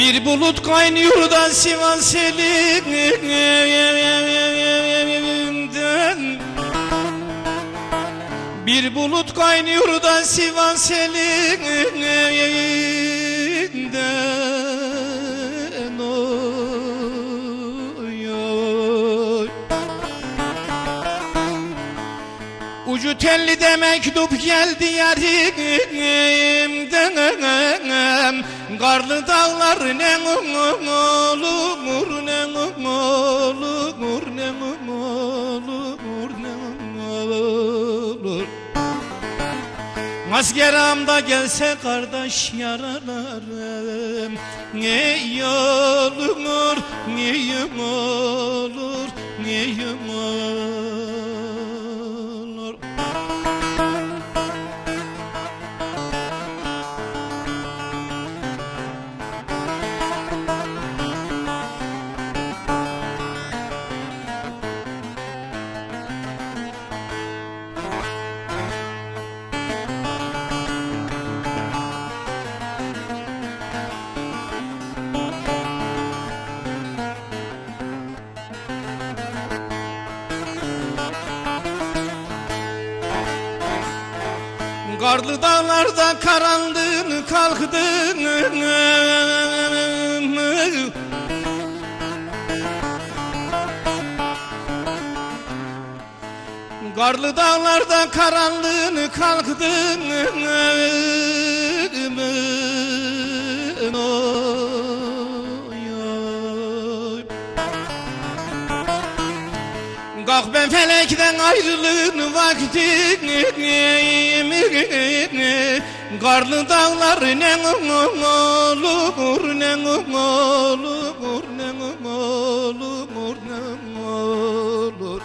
Bir bulut kaynıyor da Sivas elinden Bir bulut kaynıyor da Sivas elinden Ucu telli de mektup geldi yarimden Karlı dağlar ne olur ne olur ne olur ne olur. Maskeramda gelse kardeş yaralarım Ne olur, ne olur, Karlı dağlarda karandın kalktın. Karlı dağlarda karanlığın kalktın. Oy, felekten ayrılığın vaktini Karlı dağlar ne olur ne? Olur ne olur ne olur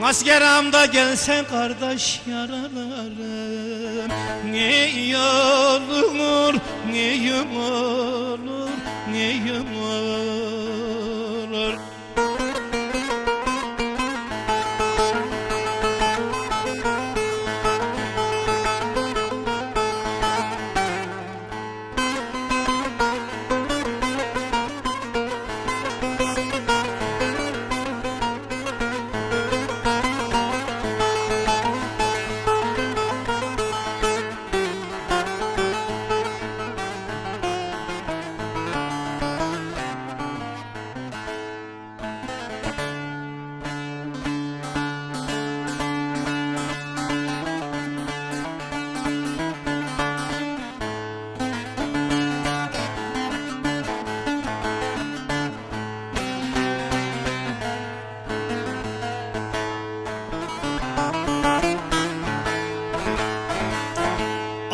Maskeramda gelsen kardeş yaralarım Ne olur, ne olur, ne olur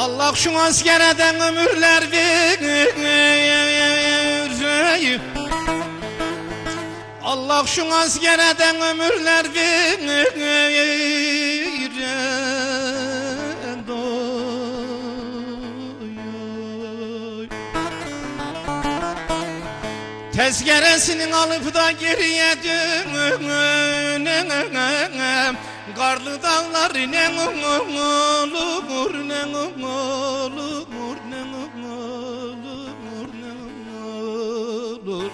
Allah şu askereden ömürler ver Allah şu askereden ömürler ver Doy. Tezkeresinin alıp da geriye dönem Karlı dağlar ne olur ne olur ne olur ne olur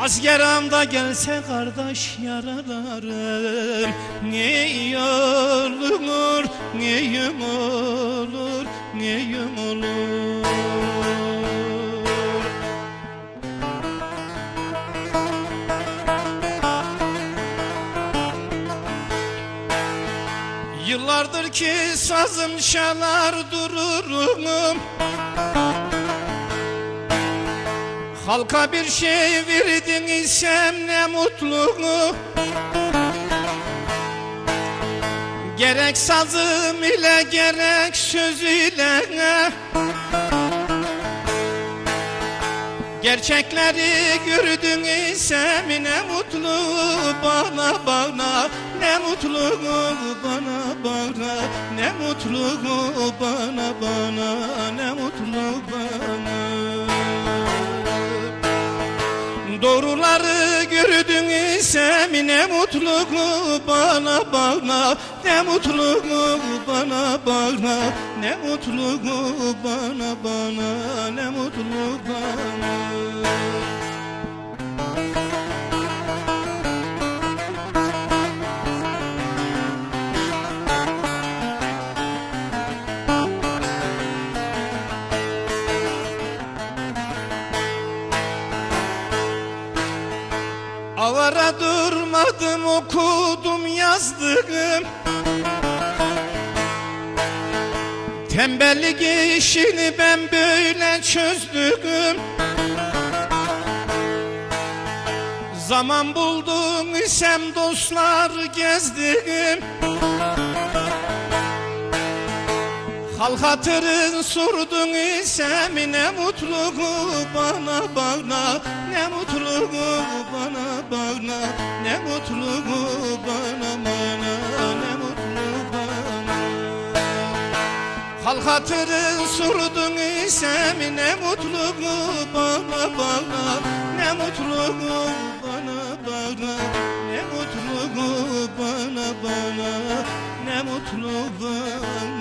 Askeramda gelse kardeş yaralarım Ne olur, ne olur, ne olur Yıllardır ki sazım çalar dururum. Halka bir şey verdin isem ne mutlu Gerek sazım ile gerek söz ile Gerçekleri gördün isem ne mutlu bana bana Ne mutlu bana bana Ne mutlu bana bana Ne mutlu bana. Doğruları gördün isem ne mutlu bana bana Ne mutlu bana bana Ne mutlu bana bana ne mutlu bana. Avara okudum yazdım Tembellik işini ben böyle çözdüm. Zaman buldum isem dostlar gezdim Hal hatırın sordun isem ne mutlu bana bana Ne mutlu bana bana Ne mutlu bana bana Ne mutlu bana Hal hatırın sordun isem ne mutlu bana bana Ne mutlu bana bana Ne mutlu bana bana Ne mutlu bana